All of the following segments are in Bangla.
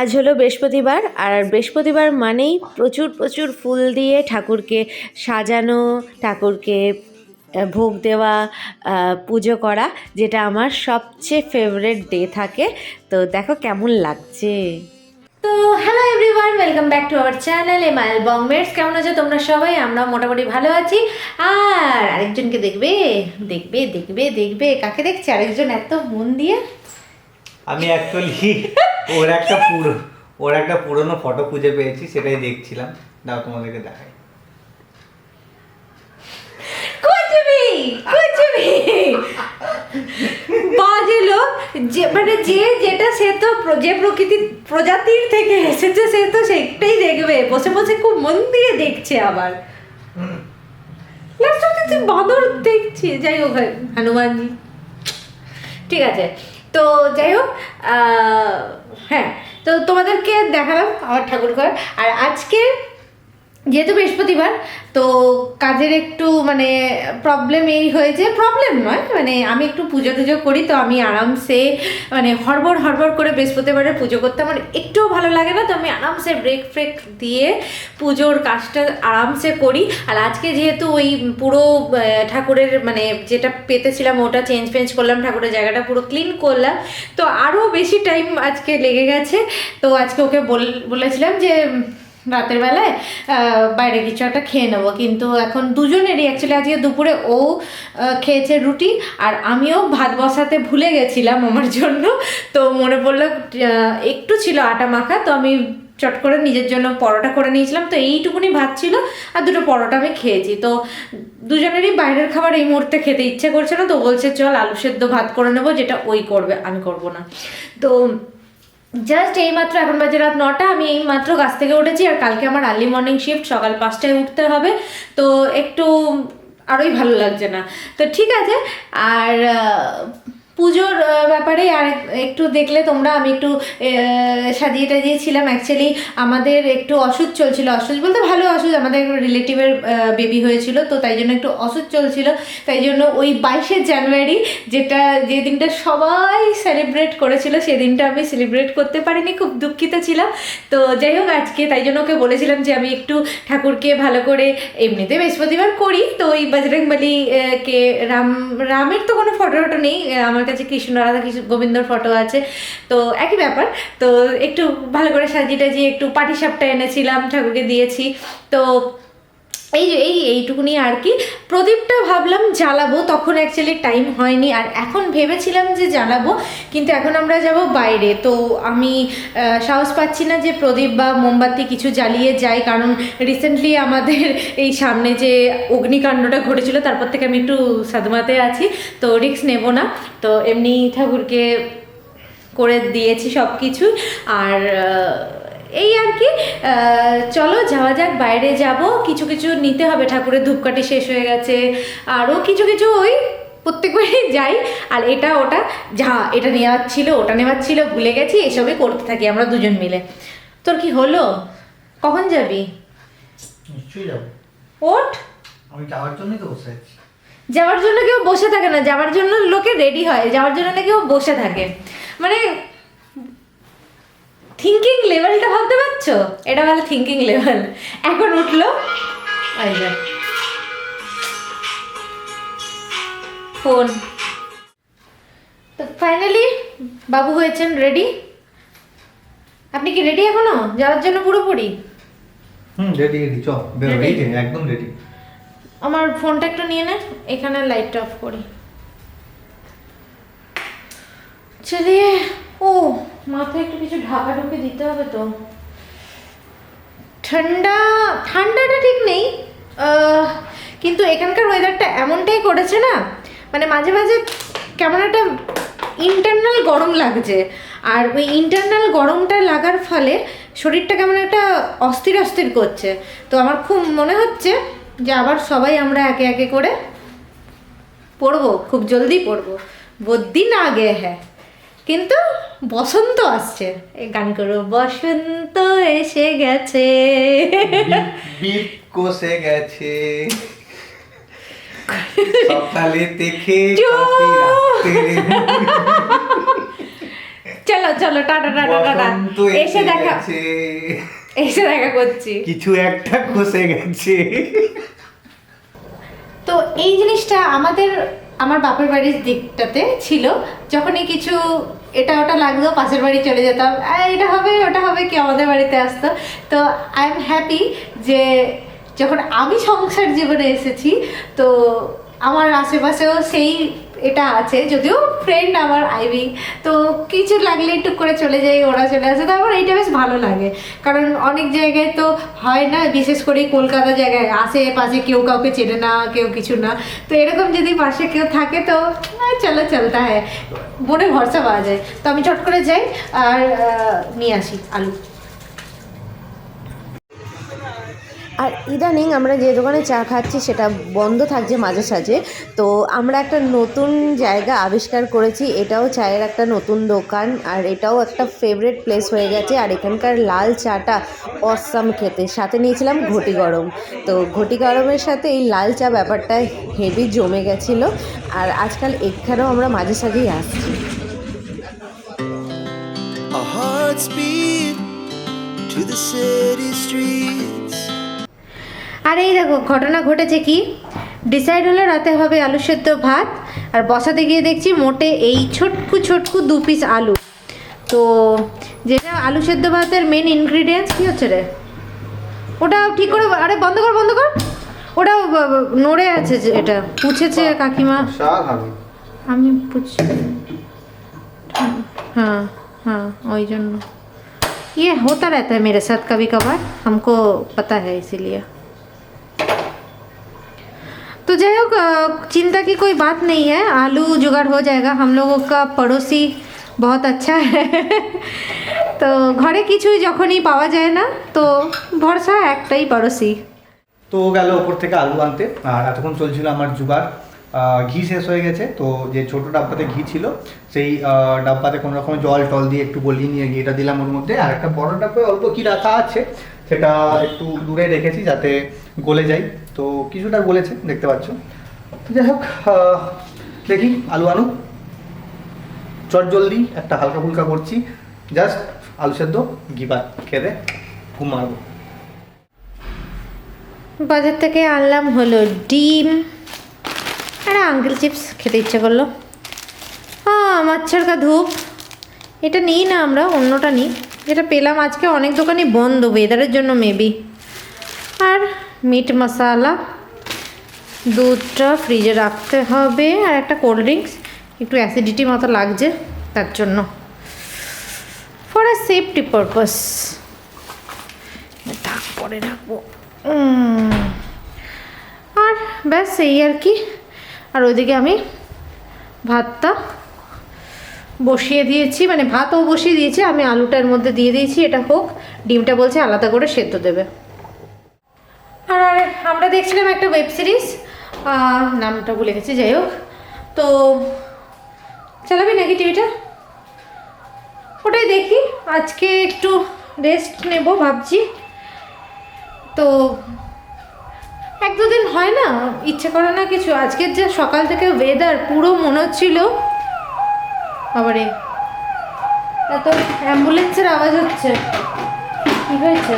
আজ হলো বৃহস্পতিবার, আর বৃহস্পতিবার মানেই প্রচুর প্রচুর ফুল দিয়ে ঠাকুরকে সাজানো, ঠাকুরকে ভোগ দেওয়া পুজো করা, যেটা আমার সবচেয়ে ফেভারেট ডে থাকে। তো দেখো কেমন লাগছে। তো hello everyone welcome back to our channel এমাইল বংমেটস কেমন আছো তোমরা সবাই? আমরা মোটামুটি ভালো আছি। আর আরেকজনকে দেখবে? দেখবে দেখবে দেখবে। কাকে দেখছে? আরেকজন এত মন দিয়ে? আমি অ্যাকচুয়ালি ওর একটা পুরো, ওর একটা পুরনো ফটো খুঁজে পেয়েছি, সেটাই দেখছিলাম। দাও তোমাদেরকে দেখাই। কুচবি কুচবি বাজে লোক, যে মানে যে যেটা সে তো যে প্রকৃতি, প্রজাতির থেকে এসেছে, সে তো সেটাই দেখবে। বসে বসে খুব মন দিয়ে দেখছে আবার। লাস্ট অব্দি বাঁদর দেখছি। যাই হোক হনুমানজি। ঠিক আছে। তো যাই হোক হ্যাঁ তো তোমাদেরকে দেখালাম আমার ঠাকুর ঘর আর আজকে যেহেতু বৃহস্পতিবার, তো কাজের একটু মানে প্রবলেম এই হয়েছে। প্রবলেম নয় মানে আমি একটু পুজো টুজো করি, তো আমি আরামসে মানে হড়বড় হড়বড় করে বৃহস্পতিবারে পুজো করতে আমার একটুও ভালো লাগে না, তো আমি আরামসে ব্রেক ফ্রেক দিয়ে পুজোর কাজটা আরামসে করি। আর আজকে যেহেতু ওই পুরো ঠাকুরের মানে যেটা পেতেছিলাম, ওটা চেঞ্জ ফেঞ্জ করলাম, ঠাকুরের জায়গাটা পুরো ক্লিন করলাম, তো আরও বেশি টাইম আজকে লেগে গেছে। তো আজকে ওকে বল- বলেছিলাম যে রাতের বেলায় বাইরে কিছু একটা খেয়ে নেব। কিন্তু এখন দুজনেরই অ্যাকচুয়ালি আজকে দুপুরে ও খেয়েছে রুটি আর আমিও ভাত বসাতে ভুলে গেছিলাম আমার জন্য। তো মনে পড়ল একটু ছিল আটা মাখা, তো আমি চট করে নিজের জন্য পরোটা করে নিয়েছিলাম। তো এইটুকুনি ভাত ছিল আর দুটো পরোটা আমি খেয়েছি। তো দুজনেরই বাইরের খাবার এই মুহূর্তে খেতে ইচ্ছে করছে না। তো বলছে, চল আলু সেদ্ধ ভাত করে নেব, যেটা ওই করবে, আমি করব না। তো জাস্ট এই মাত্র এখন বাজে রাত নটা, আমি এই মাত্র গাছ থেকে উঠেছি আর কালকে আমার আর্লি মর্নিং শিফট সকাল পাঁচটায় উঠতে হবে। তো একটু আরোই ভালো লাগছে না। তো ঠিক আছে, আর পুজোর ব্যাপারে আর একটু দেখলে তোমরা আমি একটু সাজিয়ে টাজিয়েছিলাম অ্যাকচুয়ালি আমাদের একটু অসুখ চলছিল। অসুখ বলতে ভালো অসুখ আমাদের রিলেটিভের বেবি হয়েছিল তো তাই জন্য একটু অসুখ চলছিল। তাই জন্য ওই বাইশে জানুয়ারি যেটা যে দিনটা সবাই সেলিব্রেট করেছিল সেদিনটা আমি সেলিব্রেট করতে পারিনি খুব দুঃখিত ছিলাম। তো যাই হোক আজকে তাই জন্য ওকে বলেছিলাম যে আমি একটু ঠাকুরকে ভালো করে এমনিতে বৃহস্পতিবার করি তো ওই বজরং বলি কে রাম রামের তো কোনো ফটো টটো নেই আহ, আমার কাছে কৃষ্ণ রাধা কৃষ্ণ গোবিন্দর ফটো আছে। তো একই ব্যাপার। তো একটু ভালো করে সাজিয়ে টাজিয়ে একটু পাটি সাপটা এনেছিলাম ঠাকুরকে দিয়েছি। তো এই যে, এই এইটুকুনি আর কি। প্রদীপটা ভাবলাম জ্বালাবো, তখন অ্যাকচুয়ালি টাইম হয়নি। আর এখন ভেবেছিলাম যে জ্বালাবো, কিন্তু এখন আমরা যাব বাইরে। তো আমি সাহস পাচ্ছি না যে প্রদীপ বা মোমবাতি কিছু জ্বালিয়ে যাই কারণ রিসেন্টলি আমাদের এই সামনে যে অগ্নিকাণ্ডটা ঘটেছিল, তারপর থেকে আমি একটু সাদমাতে আছি, তো রিক্স নেব না। তো এমনি ঠাকুরকে করে দিয়েছি সব কিছু আর এই আর কি চলো যাওয়া যাক বাইরে যাব। কিছু কিছু নিতে হবে ঠাকুরের ধূপকাঠি শেষ হয়ে গেছে। আরও কিছু কিছু ওই প্রত্যেকবারই যাই। আর এটা ওটা যা এটা নেওয়ার ছিল ওটা নেওয়ার ছিল ভুলে গেছি এসবই করতে থাকি আমরা দুজন মিলে। তোর কি হলো? কখন যাবি? ওঠ। আমি যাওয়ার জন্যই তো বসে আছি। যাওয়ার জন্য কেউ বসে থাকে না যাওয়ার জন্য লোকে রেডি হয় যাওয়ার জন্য না কেউ বসে থাকে। মানে থিঙ্কিং লেভেলটা ভাবতে পারছ? এটা ভালো থিঙ্কিং লেভেল এখন উঠল। ফোন তো ফাইনালি বাবু হয়েছেন রেডি আপনি কি রেডি এখনও? যাওয়ার জন্য পুরোপুরি? হুম রেডি রেডি চ এই যে একদম রেডি আমার ফোনটা একটু নিয়ে নে এখানে লাইটটা অফ করি। চলিয়ে ও মাথায় একটু কিছু ঢাকা ঢুকে দিতে হবে তো। ঠান্ডা, ঠান্ডাটা ঠিক নেই। কিন্তু এখানকার ওয়েদারটা এমনটাই করেছে না মানে মাঝে মাঝে কেমন একটা ইন্টারনাল গরম লাগছে। আর ওই ইন্টারনাল গরমটা লাগার ফলে শরীরটা কেমন একটা অস্থির অস্থির করছে। তো আমার খুব মনে হচ্ছে যে আবার সবাই আমরা একে একে করে পড়ব, খুব জলদি পড়ব। বদ্যি না আগে হ্যাঁ। কিন্তু বসন্ত আসছে। এই গান করো বসন্ত এসে গেছে। কষে গেছে। সকালে দেখে! চলো চলো টাটা টাটা টাটা এসে দেখা এসে দেখা করছি। কিছু একটা খসে গেছে। তো এই জিনিসটা আমাদের আমার বাপের বাড়ির দিকটাতে ছিল। যখনই কিছু, এটা ওটা লাগতো পাশের বাড়ি চলে যেতাম। এটা হবে, ওটা হবে কি, আমাদের বাড়িতে আসতো। তো আই এম হ্যাপি যে যখন আমি সংসার জীবনে এসেছি, তো আমার আশেপাশেও সেই এটা আছে, যদিও ফ্রেন্ড আমার আইবি তো কিছু লাগলে টুক করে চলে যাই, ওরা চলে আসে। তো আমার এইটা বেশ ভালো লাগে। কারণ অনেক জায়গায় তো হয় না, বিশেষ করে কলকাতা জায়গায়। আশেপাশে কেউ কাউকে চেনে না, কেউ কিছু না। তো এরকম যদি পাশে কেউ থাকে, তো চলো, চলতা হ্যাঁ। মনে ভরসা পাওয়া যায়। তো আমি চট করে যাই, আর নিয়ে আসি আলু। আর ইদানিং আমরা যে দোকানে চা খাচ্ছি সেটা বন্ধ থাকছে মাঝে সাঝে। তো আমরা একটা নতুন জায়গা আবিষ্কার করেছি, এটাও চায়ের একটা নতুন দোকান আর এটাও একটা ফেভারেট প্লেস হয়ে গেছে। আর এখানকার লাল চাটা অসাম খেতে। সাথে নিয়েছিলাম ঘটি গরম। তো ঘটি গরমের সাথে এই লাল চা ব্যাপারটা হেভি জমে গেছিল আর আজকাল এখানেও আমরা মাঝে সাঝেই আসছি। To the city streets. আর এই দেখো ঘটনা ঘটেছে কি ডিসাইড হলো রাতে হবে আলু সেদ্ধ ভাত আর বসাতে গিয়ে দেখছি মোটে এই ছোটকু ছোটকু দু পিস আলু তো যেটা আলু সেদ্ধ ভাতের মেন ইনগ্রিডিয়েন্টস কী হচ্ছে রে ওটা ঠিক করে আরে বন্ধ কর বন্ধ কর ওটা ব- ব- নড়ে আছে যে এটা পুছেছে কাকিমা আমি পুছি हाँ हाँ वही जन्म ये होता रहता है मेरे साथ कभी कभार हमको पता है इसीलिए तो যাই হোক আহ, चिंता की कोई बात नहीं है आलू जुगाड़ हो जाएगा हम लोगों का पड़ोसी बहुत अच्छा है তো ঘরে কিছুই যখনই পাওয়া যায় না তো ভরসা একটাই পড়োশি তো ও গেল ওপর থেকে আলু আনতে আর এতক্ষণ চলছিল আমার জুগার আহ, ঘি শেষ হয়ে গেছে তো যে ছোট ডাব্বাতে ঘি ছিল সেই আহ, ডাব্বাতে কোনো রকম জল টল দিয়ে একটু গলিয়ে নিয়ে ঘিটা দিলাম ওর মধ্যে আর একটা বড় ডাব্বায় অল্প ঘি রাখা আছে সেটা একটু দূরে রেখেছি যাতে গলে যায়। তো কিছুটা গলেছে, দেখতে পাচ্ছ। যাই হোক দেখি, আলু আলু চট জলদি একটা হালকা ফুলকা করছি। জাস্ট আলু সেদ্ধ ভাত খেতে ঘুম বাজার থেকে আনলাম হলো ডিম আর আঙ্কেল চিপস, খেতে ইচ্ছে করল। হ্যাঁ মাচ্ছার কা ধূপ। এটা নিই না আমরা, অন্যটা নিই। যেটা পেলাম আজকে, অনেক দোকানই বন্ধ ওয়েদারের জন্য মেবি আর মিট মশালা দুধটা ফ্রিজে রাখতে হবে, আর একটা কোল্ড ড্রিঙ্কস একটু অ্যাসিডিটি মতো লাগছে, তার জন্য। ফর আ সেফটি পারপাস ঢাক পরে রাখব আর ব্যাস, এই আর কি। আর ওইদিকে আমি ভাতটা বসিয়ে দিয়েছি মানে ভাতও বসিয়ে দিয়েছি, আমি আলুটার মধ্যে দিয়ে দিয়েছি, এটা হোক, ডিমটা বলছে আলাদা করে সেদ্ধ দেবে। আর আমরা দেখছিলাম একটা ওয়েব সিরিজ নামটা ভুলে গেছি, যাই হোক। তো, চালাবি নাকি টিভিটা ওটাই দেখি, আজকে একটু রেস্ট নেব ভাবছি। তো, এক দুদিন হয় না, ইচ্ছে করে না কিছু। আজকের যে সকাল থেকে ওয়েদার পুরো মনে হচ্ছিল আবারে এত অ্যাম্বুলেন্সের আওয়াজ হচ্ছে। কি হয়েছে?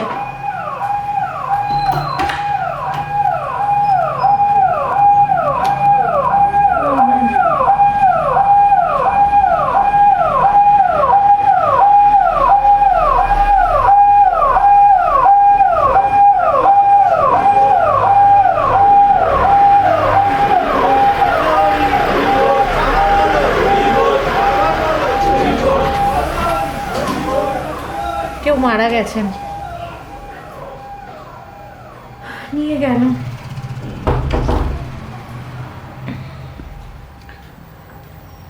মারা গেছেন নিয়ে গেল।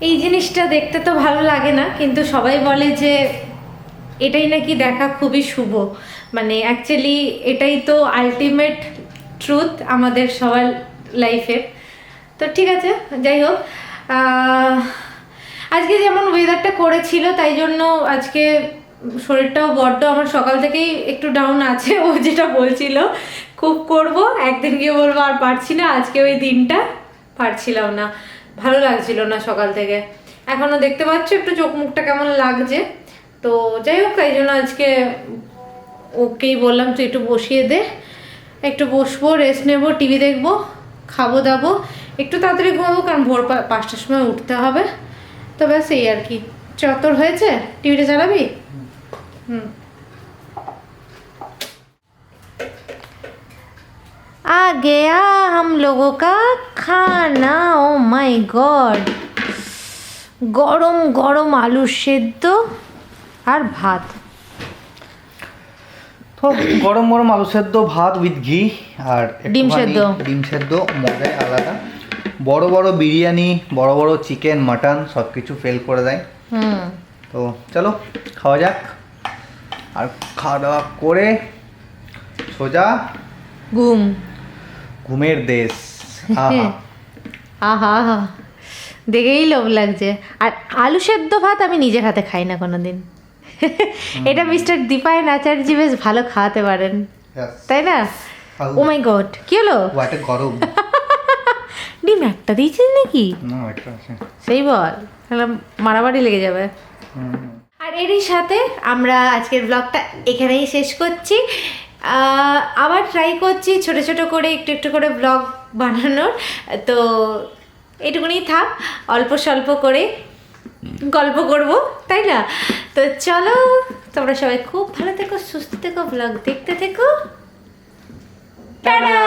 এই জিনিসটা দেখতে তো ভালো লাগে না, কিন্তু সবাই বলে যে এটাই নাকি দেখা খুবই শুভ। মানে অ্যাকচুয়ালি এটাই তো আলটিমেট ট্রুথ আমাদের সবার লাইফের তো ঠিক আছে, যাই হোক আজকে যেমন ওয়েদারটা করেছিল, তাই জন্য আজকে শরীরটাও বড্ড, আমার সকাল থেকেই একটু ডাউন আছে, ও যেটা বলছিল, খুব করব, একদিন গিয়ে বলব আর পারছি না, আজকে ওই দিনটা পারছিলাম না, ভালো লাগছিল না সকাল থেকে। এখনও দেখতে পাচ্ছ একটু চোখ মুখটা কেমন লাগছে, তো যাই হোক তাই জন্য আজকে ওকেই বললাম, তুই একটু বসিয়ে দে, একটু বসবো রেস্ট নেব টিভি দেখব, খাব দাবো, একটু তাড়াতাড়ি ঘুমাবো, কারণ ভোর পাঁচটার সময় উঠতে হবে, তো ব্যাস এই আর কি। চত্বর হয়েছে? টিভিটা চালাবি? आ गया हम लोगों का खाना ও মাই গড গরম গরম আলু সেদ্ধ আর ভাত তো গরম গরম আলু সেদ্ধ ভাত উইথ ঘি আর ডিম একটুখানি সেদ্ধ। ডিম সেদ্ধ মজাই আলাদা বড় বড় বিরিয়ানি বড় বড় চিকেন মাটন সব কিছু ফেল করে দেয় হুম তো চলো খাওয়া যাক আর খাওয়া দাওয়া করে সোজা ঘুম। ঘুমের দেশ। আহা। আহা আহা। দেখেই লোভ লাগছে। আর আলু সেদ্ধ ভাত আমি নিজের হাতে খাই না কোনোদিন। এটা মিস্টার দীপায়ন আচার্য বেশ ভালো খাওয়াতে পারেন। তাই না। ও মাই গড কি হলো? ওয়াটে গরম। ডিম একটা দিয়েছিস নাকি? সেই বল। মারামারি লেগে যাবে। এরই সাথে আমরা আজকের ব্লগটা এখানেই শেষ করছি। আবার ট্রাই করছি ছোট ছোট করে একটু একটু করে ব্লগ বানানোর। তো এটুকুনি থাক অল্প স্বল্প করে গল্প করব তাই না? তো চলো তোমরা সবাই খুব ভালো থেকো সুস্থ থেকো ব্লগ দেখতে থেকো। টাটা